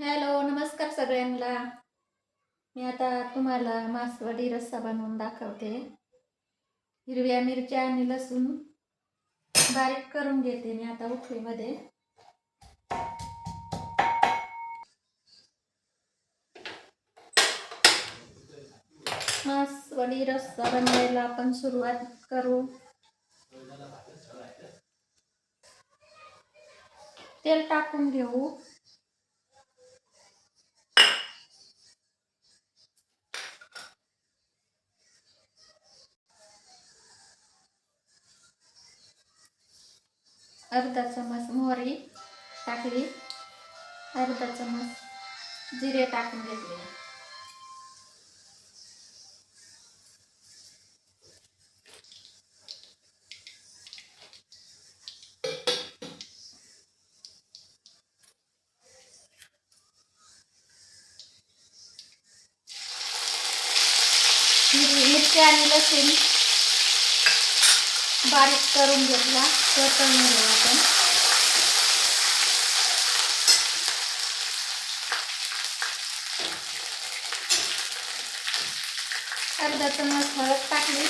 Hello नमस्कार सगळ्यांना. मी आता तुम्हाला मासवडी रस्सा बनवून दाखवते. हिरव्या मिरच्या आणि लसूण बारीक करून घेते मी आता उखळीमध्ये मासवडी रस्सा बनवायला आपण सुरुवात करू. तेल टाकून घेऊ. अर्धा चमच मोहरी टाकली. अर्धा चमच जिरे टाकून घेतले. मिरची आणि लसूण बारीक करून घेतला. परतून घेऊ आपण. अर्धा चम्मच हळद टाकली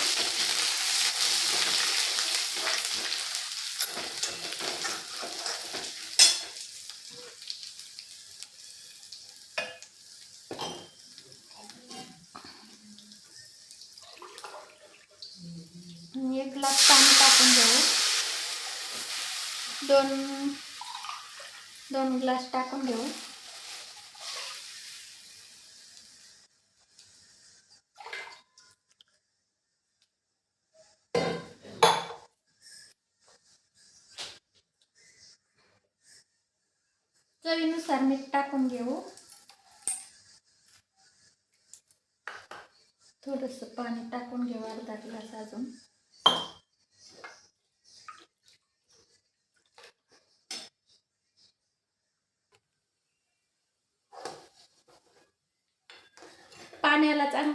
आणि एक ग्लास पाणी टाकून घेऊ दोन दोन ग्लास टाकून घेऊ. चवीनुसार मीठ टाकून घेऊ. थोडस पाणी टाकून घेऊ अर्धा ग्लास अजून.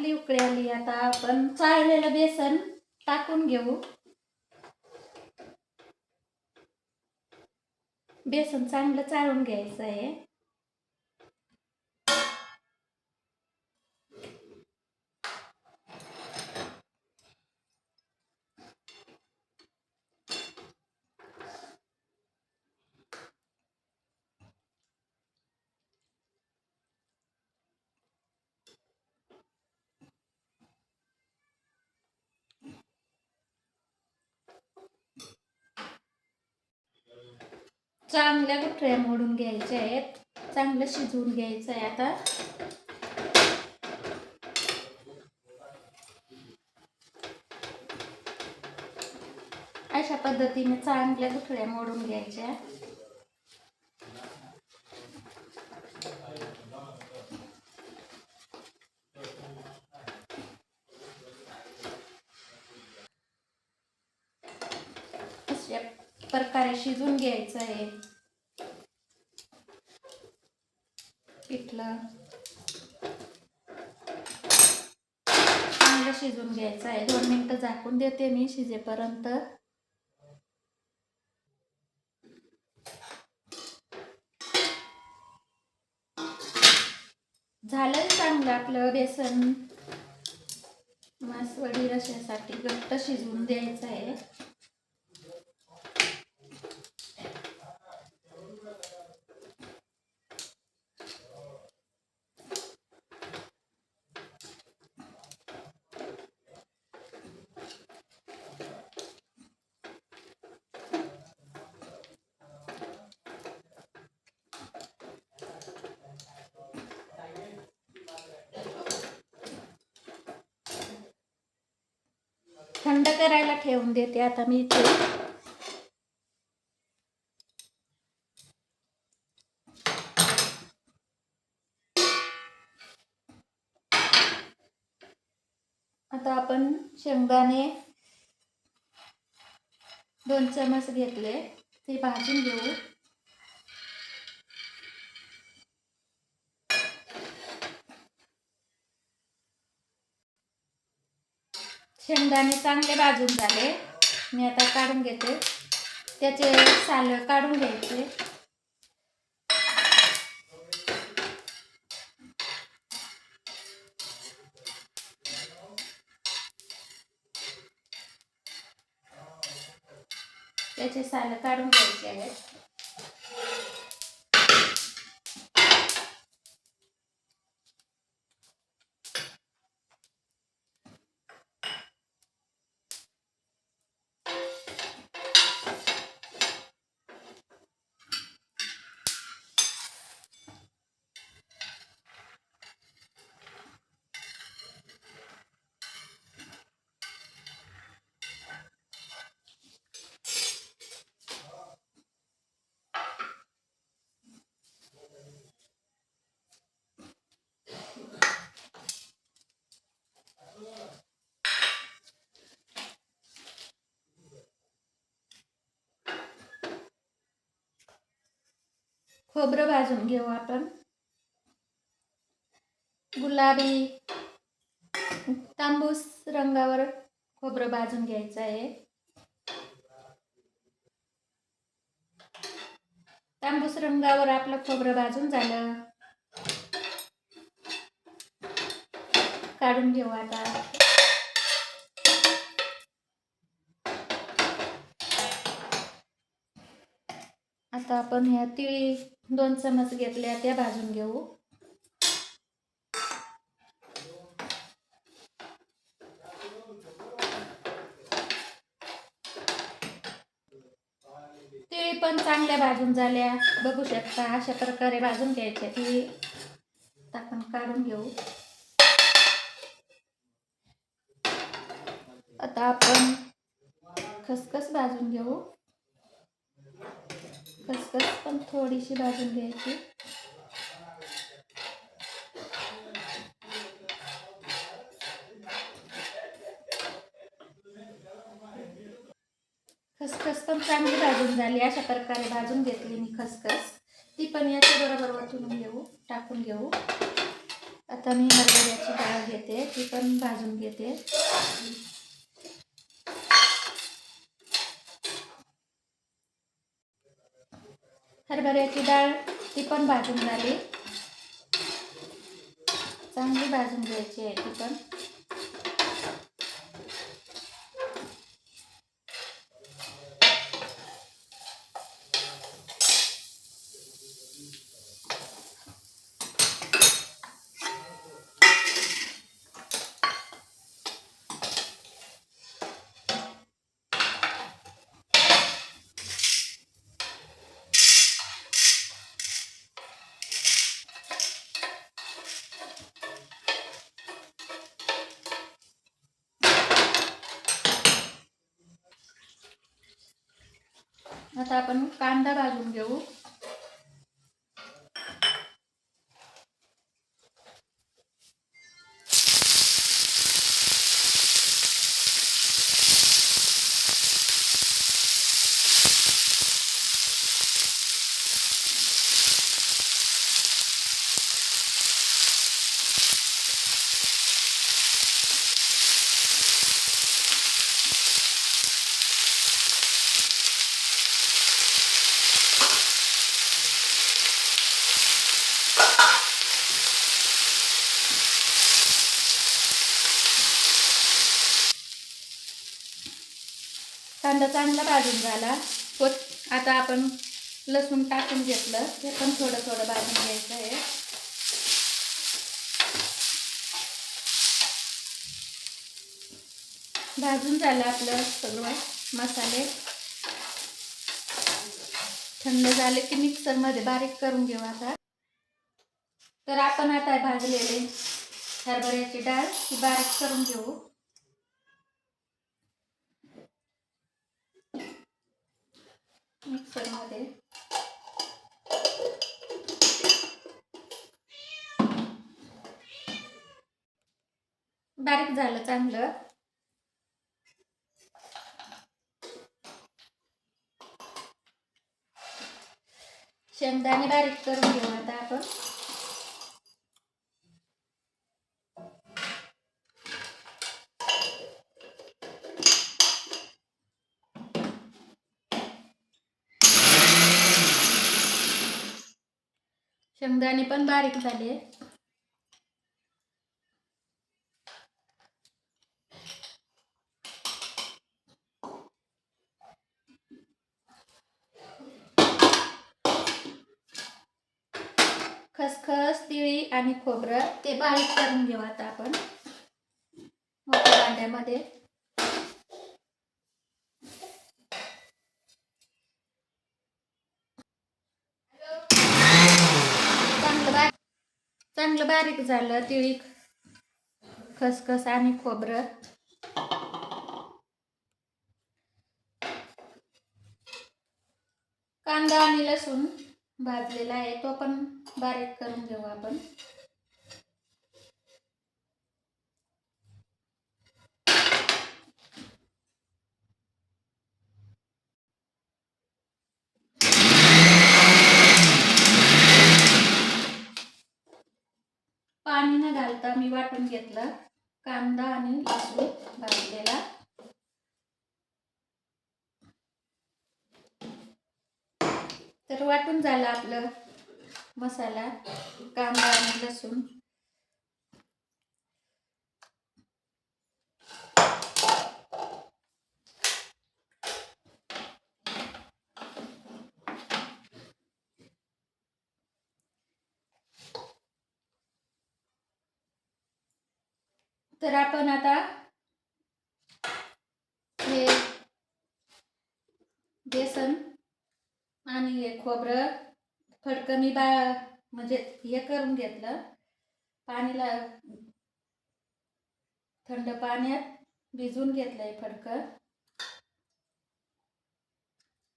चांगली उकळी आली. आता आपण चाळलेलं बेसन टाकून घेऊ. बेसन चांगलं चाळून घ्यायचं आहे. चांगल्या गुठळ्या मोडून घ्यायच्या आहेत. चांगलं शिजवून घ्यायचं आहे आता. अशा पद्धतीने चांगल्या गुठळ्या मोडून घ्यायच्या. अशा प्रकारे शिजून घ्यायचं आहे. पिठलं चांगलं शिजून घ्यायचं आहे. दोन मिनटं झाकून देते मी शिजेपर्यंत. झालं चांगलं आपलं बेसन? मासवडी रशासाठी घट्ट शिजवून द्यायचं आहे थंड करायला ठेवून देते आता मी इथे. आता आपण शेंगदाणे दोन चमच घेतले ते भाजून घेऊ. शेंगदाणे चांगले भाजून झाले. मी आता काढून घेते. त्याचे साल काढून घ्यायचे. त्याचे साल काढून घ्यायचे आहेत. खोबरं भाजून घेऊ आपण. गुलाबी तांबूस रंगावर खोबरं भाजून घ्यायचं आहे. तांबूस रंगावर आपलं खोबरं भाजून झालं. काढून घेऊ आता. आता आपण ह्या तिळी दोन चमच घेतल्या त्या भाजून घेऊ. तिळी पण चांगल्या भाजून झाल्या. बघू शकता अशा प्रकारे भाजून घ्यायच्या तिळी आपण काढून घेऊ. आता आपण खसखस भाजून घेऊ. खसखस पण थोडीशी भाजून घ्यायची. खसखस पण चांगली भाजून झाली. अशा प्रकारे भाजून घेतली मी खसखस. ती पण याच्या बरोबर वतून घेऊ टाकून घेऊ. आता मी हरभऱ्याची डाळ घेते. ती पण भाजून घेते. हरभऱ्याची डाळ ती पण भाजून झाली. चांगली भाजून घ्यायची आहे ती पण. आता आपण कांदा भाजून घेऊ कांदा चांगला भाजून झाला होत आता आपण लसूण टाकून घेतलं. ते पण थोडं थोडं भाजून घ्यायचं आहे. भाजून झालं आपलं सगळं मसाले. थंड झाले की मिक्सरमध्ये बारीक करून घेऊ आता. तर आपण आता भाजलेले हरभऱ्याची डाळ ही बारीक करून घेऊ. मिक्सरमध्ये. बारीक झालं चांगलं. शेंगदाणे बारीक करून घेऊ आता आपण. शेंगदाणे पण बारीक झाले. खसखस तिळी आणि खोबरं ते बारीक करून घेऊ आता आपण. मोठ्या भांड्यामध्ये. चांगलं बारीक झालं तिळी खसखस आणि खोबरं. कांदा आणि लसूण भाजलेला आहे तो पण बारीक करून घेऊ आपण पाणी मी वाटून घेतलं कांदा आणि लसूण भाजलेला. तर वाटून झालं आपलं मसाला कांदा आणि लसूण. तर आपण आता हे बेसन आणि हे खोबरं फडकं मी बा म्हणजे हे करून घेतलं. पाणीला थंड पाण्यात भिजवून हे फडकं.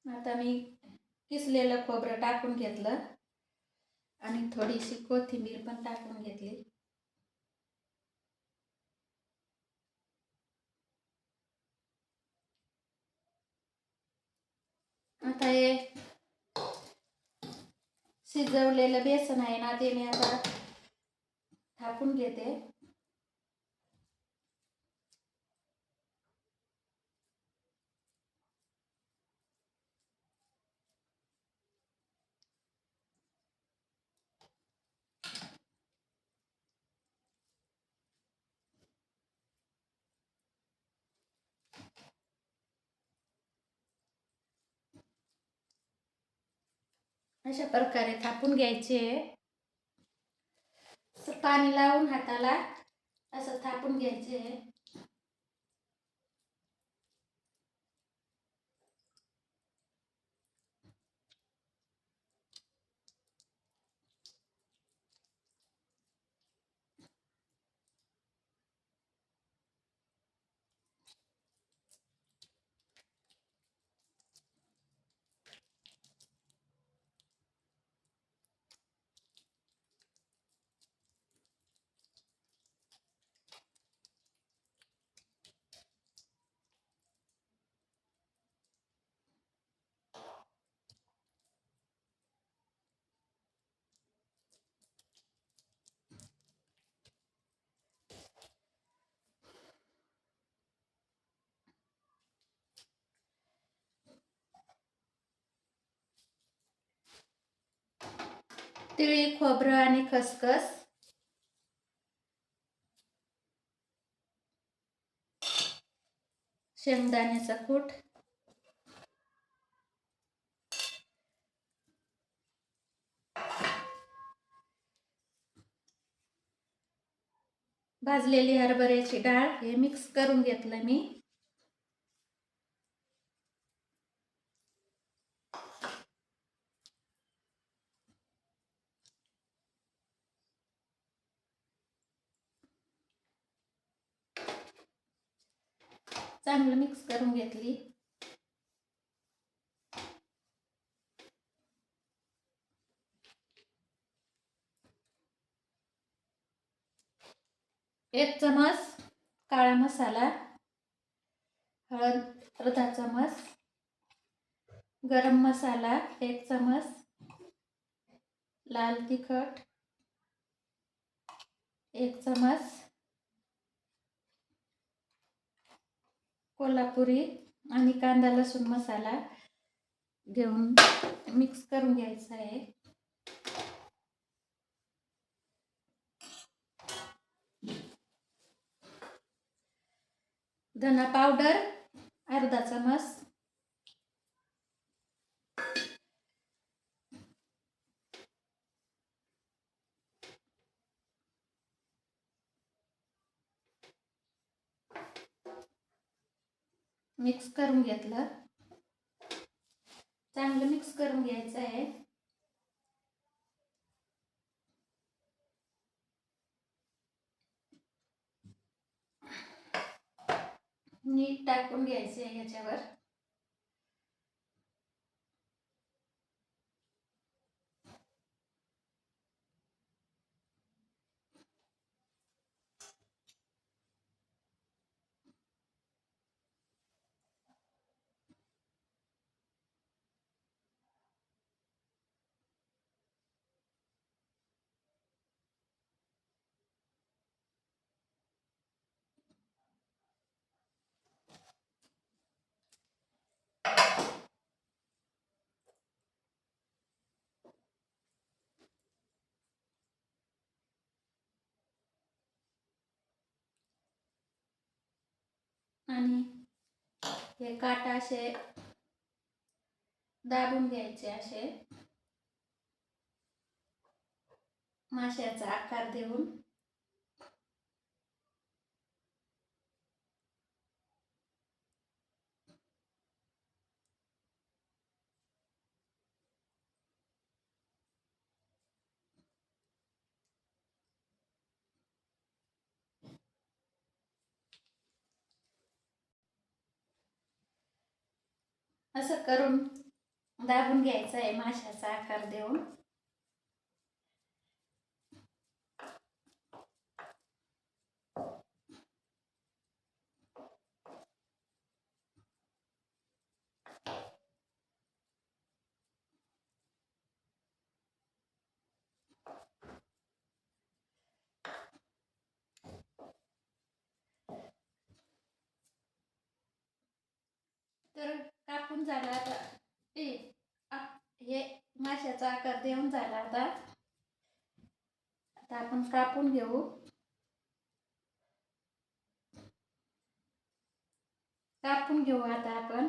आता मी किसलेलं खोबरं टाकून घेतलं. आणि थोडीशी कोथिंबीर पण टाकून घेतली. आता हे शिजवलेलं बेसन आहे ना ते मी आता थापून घेते. अशा प्रकारे थापून घ्यायचे. असं पाणी लावून हाताला असं थापून घ्यायचे. तिळी खोबरं आणि खसखस. शेंगदाण्याचा कूट भाजलेली हरभऱ्याची डाळ हे मिक्स करून घेतलं मी. चांगलं मिक्स करून घेतली. एक चमच काळा मसाला हळद अर्धा चमच गरम मसाला एक चमच लाल तिखट एक चमच कोल्हापुरी आणि कांदा लसूण मसाला घेऊन मिक्स करून घ्यायचा आहे. धना पावडर अर्धा चमच. मिक्स करून घेतलं. चांगलं मिक्स करून घ्यायचं आहे. नीट टाकून घ्यायचे आहे याच्यावर. आणि हे काटा असे दाबून घ्यायचे असे. माश्याचा आकार देऊन. असं करून दाबून घ्यायचं आहे माशाचा आकार देऊन. तर कापून झाला आता. ए हे माशाचा आकार देऊन झाला आता. आता आपण कापून घेऊ. कापून घेऊ आता आपण.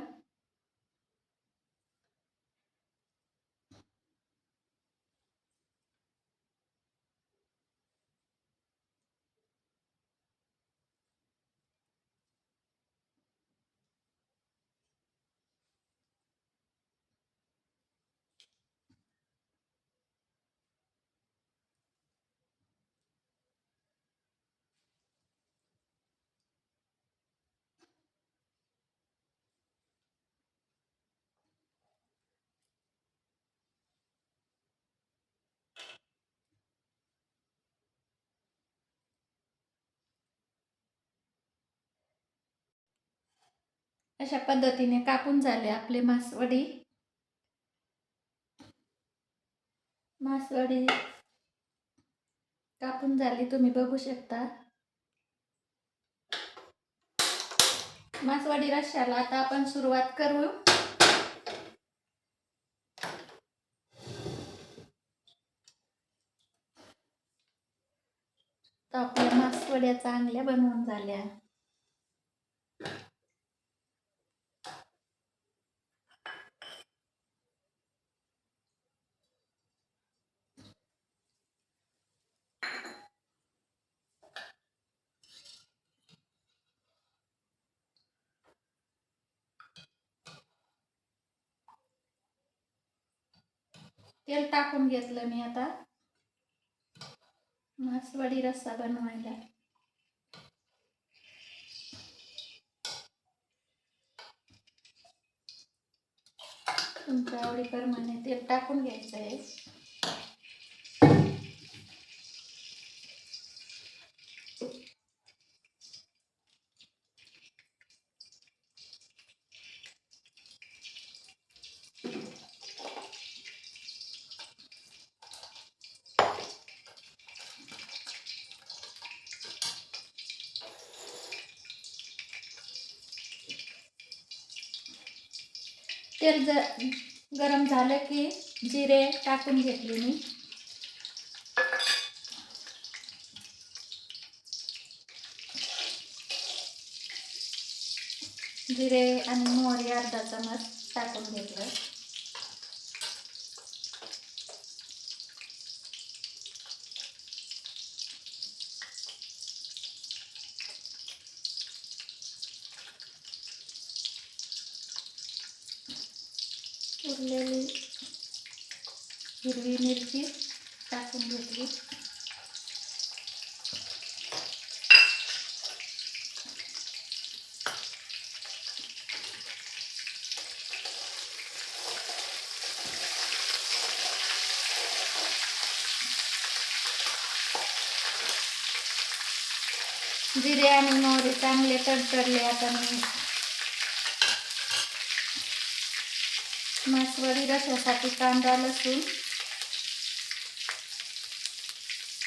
अशा पद्धतीने कापून झाले आपले मासवडी. मासवडी कापून झाली तुम्ही बघू शकता. मासवडी रश्याला आता आपण सुरुवात करू. तर आपल्या मासवड्या चांगल्या बनवून झाल्या. तेल टाकून घेतलं मी आता. मासवडी रस्सा बनवायला. तुमच्या आवडीप्रमाणे तेल टाकून घ्यायचं आहे तेल ज गरम झालं की जिरे टाकून घेतले मी. जिरे आणि मोहरी अर्धा चमच टाकून घेतलं हिरवी मिरची टाकून घेतली. जिरे आणि मोहरी चांगले तडतडले आता मी. मासवडी रसासाठी कांदा लसूण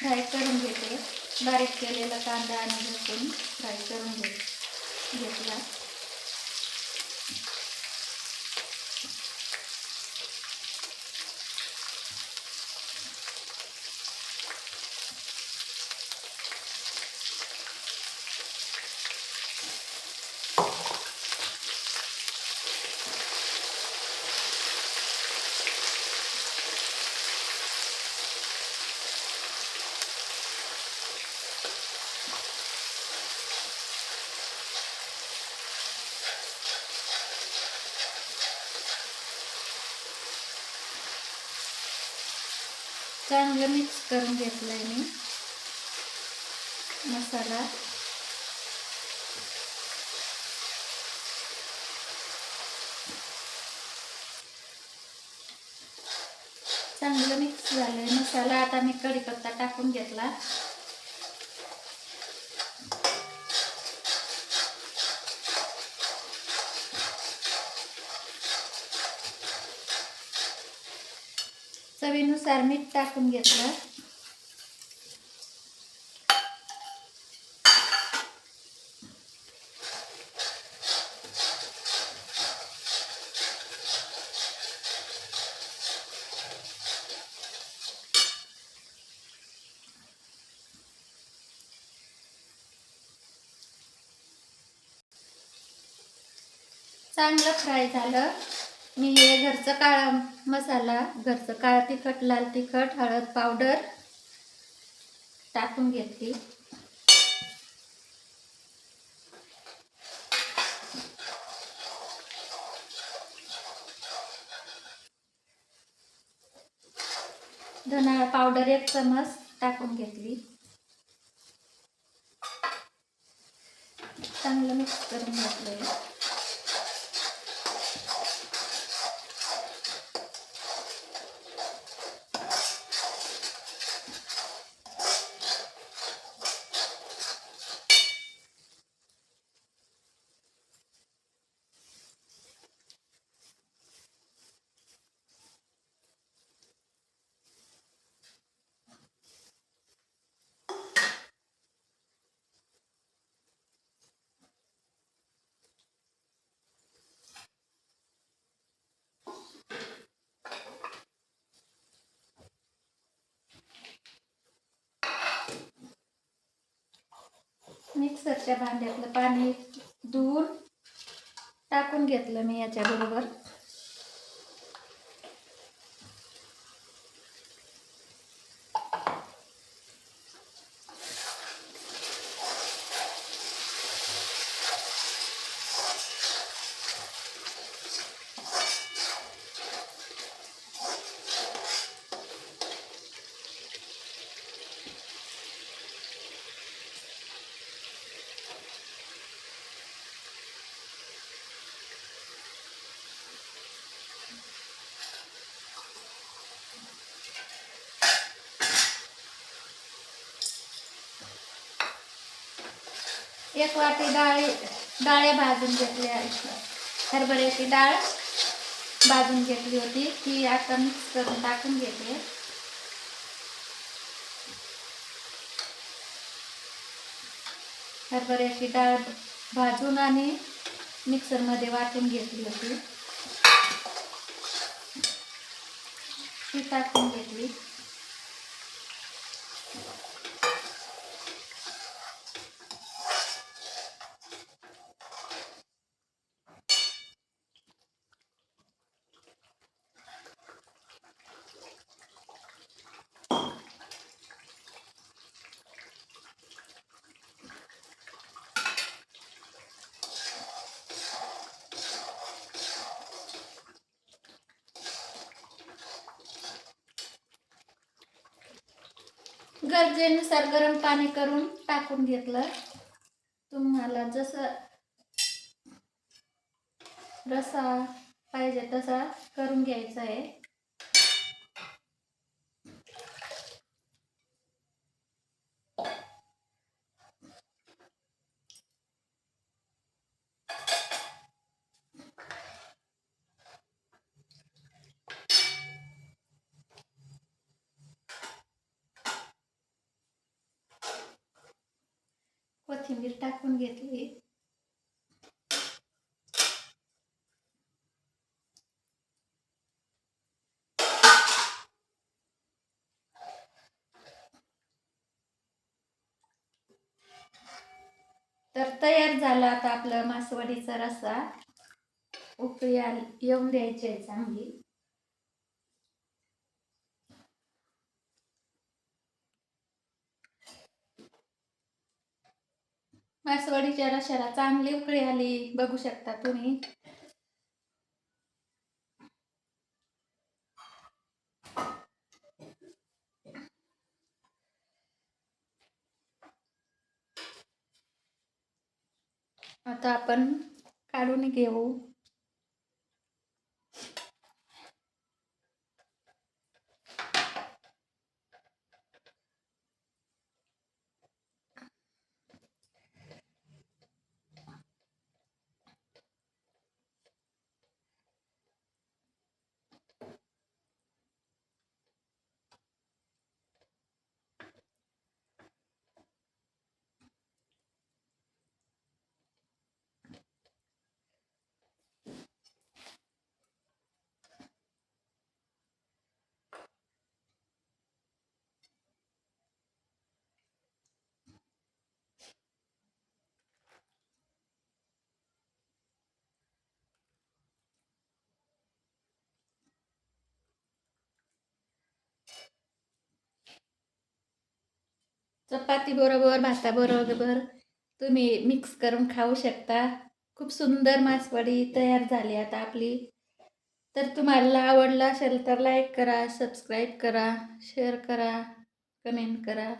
फ्राय करून घेते. बारीक केलेला कांदा आणि लसूण फ्राय करून घे घेतला. चांगलं मिक्स करून घेतलं आहे मी. मसाला. चांगलं मिक्स झालंय. मसाला आता मी कढीपत्ता टाकून घेतला. चवीनुसार मीठ टाकून घेतलं. चांगलं फ्राय झालं. मी हे घरचं काळा मसाला घरचं काळा तिखट लाल तिखट हळद पावडर टाकून घेतली. धना पावडर एक चमच टाकून घेतली. चांगलं मिक्स करून घेतलं मिक्सरच्या भांड्यातलं पाणी धुवून टाकून घेतलं मी याच्याबरोबर. एक वाटी डाळी डाळ्या भाजून घेतल्या हरभऱ्याची डाळ भाजून घेतली होती. ती आता मिक्स करून टाकून घेते. हरभऱ्याची डाळ भाजून आणि मिक्सरमध्ये वाटून घेतली होती. ती टाकून घेतली. गरजेनुसार गरम पाणी करून टाकून घेतलं. तुम्हाला जसं रसा पाहिजे तसा करून घ्यायचा आहे कोथिंबीर टाकून घेतली. तर तयार झाला आता आपलं मासवडीचा रस्सा. उकळी आली येऊन द्यायची आहे चांगली. मासवडीच्या रशाला चांगली उकळी आली. बघू शकता तुम्ही. आता आपण काढून घेऊ. चपाती बरोबर भाताबरोबर तुम्ही मिक्स करून खाऊ शकता. खूप सुंदर मासवडी तयार झाली आता आपली. तर तुम्हाला आवडलं असेल तर लाईक करा सबस्क्राईब करा शेअर करा कमेंट करा.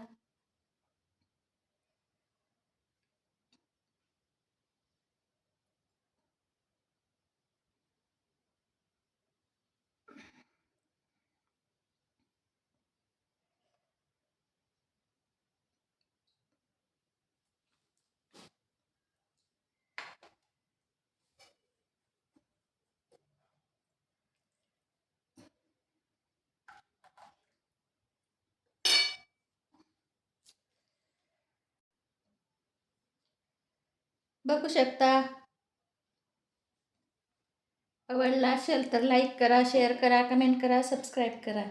बघू शकता. आवडला असेल तर लाईक करा शेअर करा कमेंट करा सबस्क्राईब करा.